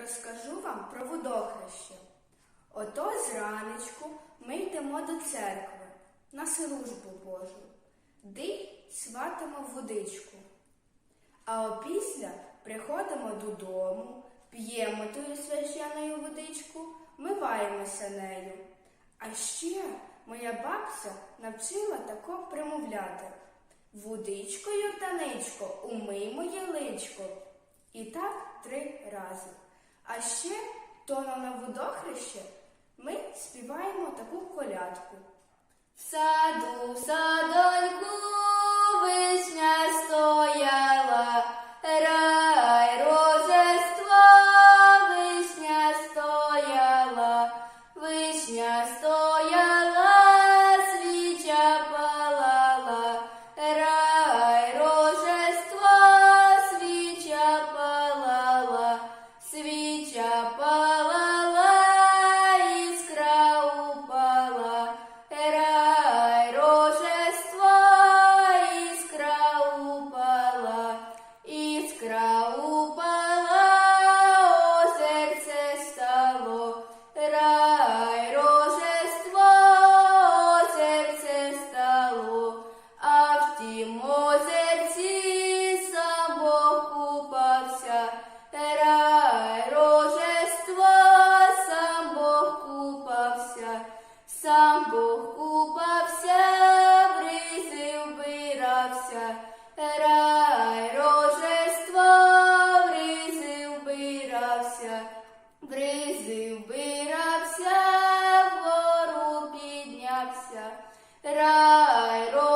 Розкажу вам про водохреще. Ото зранечку ми йдемо до церкви на службу Божу, де сватимо водичку. А опісля приходимо додому, п'ємо тую священною водичку, миваємося нею. А ще моя бабця навчила тако примовляти. Водичко, Йорданичко, умий моє личко. І так три рази. А ще тона на водохреще ми співаємо таку колядку. В саду, в садоньку рай рожества, в ризи вбирався, в ризи вбирався, вгору піднявся, рай рожества,